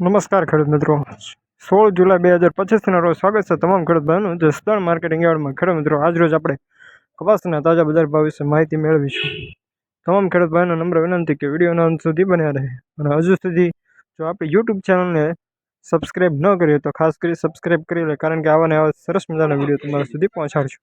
નમસ્કાર ખેડૂત મિત્રો. સોળ જુલાઈ બે હજાર પચીસના રોજ સ્વાગત છે તમામ ખેડૂત જે જસદણ માર્કેટિંગ યાર્ડમાં ખેડૂત મિત્રો આજરોજ આપણે કપાસના તાજા બજાર ભાવ વિશે માહિતી મેળવીશું. તમામ ખેડૂત ભાઈનો નમ્ર વિનંતી કે વિડીયોના અંત સુધી બન્યા રહે. અને હજુ સુધી જો આપણી યુટ્યુબ ચેનલને સબસ્ક્રાઈબ ન કરીએ તો ખાસ કરી સબસ્ક્રાઈબ કરી લે, કારણ કે આવા ને આવા સરસ મજાના વીડિયો તમારા સુધી પહોંચાડશું.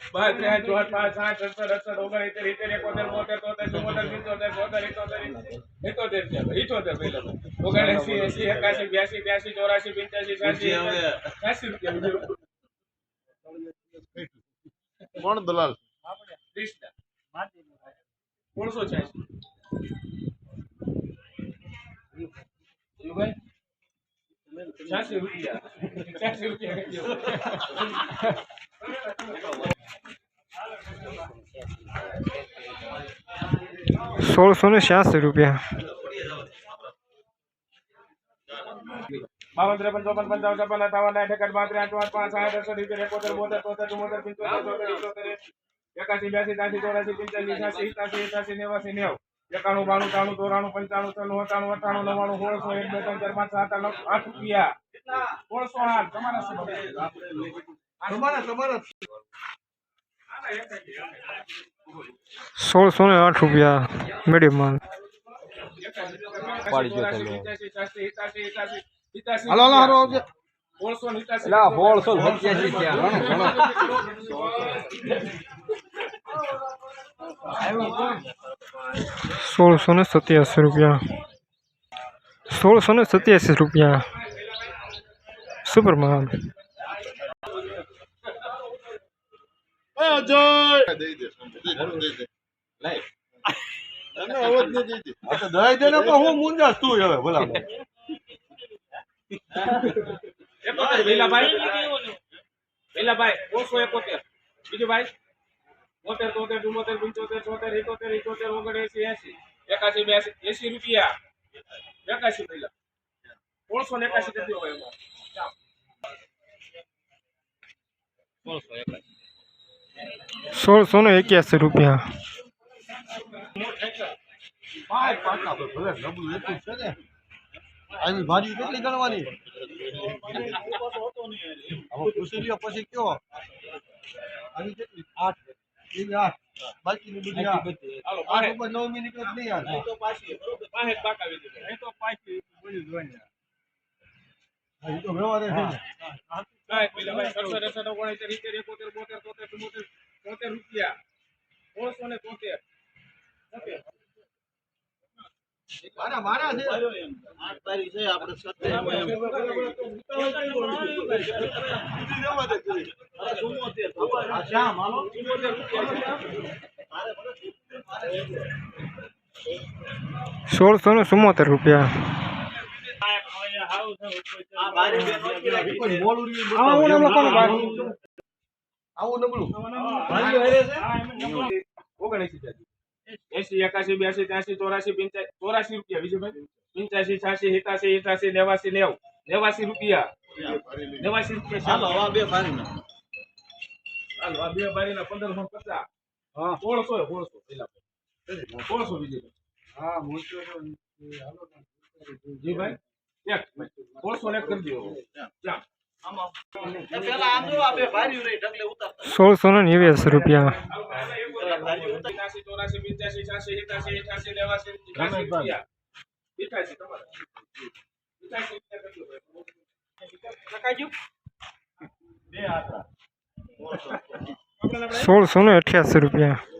બાર ત્રેસઠ ચોસઠ પાંચ સત્તર અસર ઓગણસિત્તેર સિત્તેર એકોતેર બોતેર તોતેર ચુમ્મોતેર પંચોતેર બોતેર પહેલા ભાઈ. ઓગણએંસી એંસી એકાસી બ્યાસી ત્યાસી ચોરાસી પંચ્યાસી છ્યાસી છ્યાસી રૂપિયા કોણ દલાલ? ત્રીસ સોળસો છ્યાસી. છ્યાસી રૂપિયા. છ્યાસી રૂપિયા. સોળસો ને છ્યાસી રૂપિયા બાવન ત્રેપન ચોપન પંચાવન છપ્પન અઠાવન સાઠ એકાઠ બાત્રીસ આઠ પાંચ પાંચ સાઠ અડસઠ સિત્તેર એકોતેર બોતેર તોતેર ચુમ્મોતેર પંચોતેર ચોતેર ઇઠોતેર એકાસી બ્યાસી ત્યાસી ચોરાસી પંચ્યાસી છ્યાસી સતાસી એકાસી નેવાસી નેવ એકાણું બાણું ત્રાણું ચોરાણું પંચાણું છન્નું અઠાણું અઠાણું નવ્વાણું સોળસો એક બે ત્રણ ચાર પાંચ સાત આઠ નવ આઠ રૂપિયા સોળસો આઠ તમારા શું તમારા તમારા સોળસો ને આઠ રૂપિયા મીડિયમ માલ પાડી ગયો તમે. તમે હાલો હાલો હાલો આવજે. સોળસો ને સિત્યાસી. એલા સોળસો સત્યાસી થયા ઘણો ઘણો સોળસો ને સત્યાસી રૂપિયા સોળસો ને સત્યાસી રૂપિયા સુપર માલ એકોતેર એકોતેર બીજું ભાઈ બોતેર તોતેર ચુમ્મોતેર પંચોતેર છોતેર ઇઠોતેર ઇઠોતેર ઓગણએસી એસી એકાસી બેસી એસી રૂપિયા એકાસી પહેલા ઓળસો ને એકાસી કરી હોય એમાં સોળસો ને એક્યાસી રૂપિયા. આવી ભાજી કેટલી ગણવાની પૂછી પછી કયો આવી કેટલી આઠ. એવી આઠ આઠ ઉપર નવ મિનિટ જ નહીં તો ઈ તો છે ને પાંચ સડસઠ અડસઠ ઓગણસિત્તેર સિત્તેર એકોતેર બોતેર તોતેર ચુમ્મોતેર તોતેર રૂપિયા. સોળસો ને તોતેર. તોતેર. મારા મારા છે. આ શ્યામ હાલો. સોળસો ને ચુમ્મોતેર રૂપિયા. આવું નબળું? એસી એકાસી બ્યાસી ત્યાસી ચોરાસી પંચ્યાસી ચોરાસી રૂપિયા વિજયભાઈ પંચ્યાસી છાસી એકાસી એકાસી નેવાસી નેવ. નેવાસી રૂપિયા. નેવાસી રૂપિયા બે ભારી. હાલો આ બે બારીના પંદરસો પચાસ. હા. સોળસો સોળસો. પેલા સોળસો વિજયભાઈ જી ભાઈ? એક સોળસો ને કરી દો. સોળસો ને નેવ્યાસી રૂપિયા. સોળસો ને અઠ્યાસી રૂપિયા.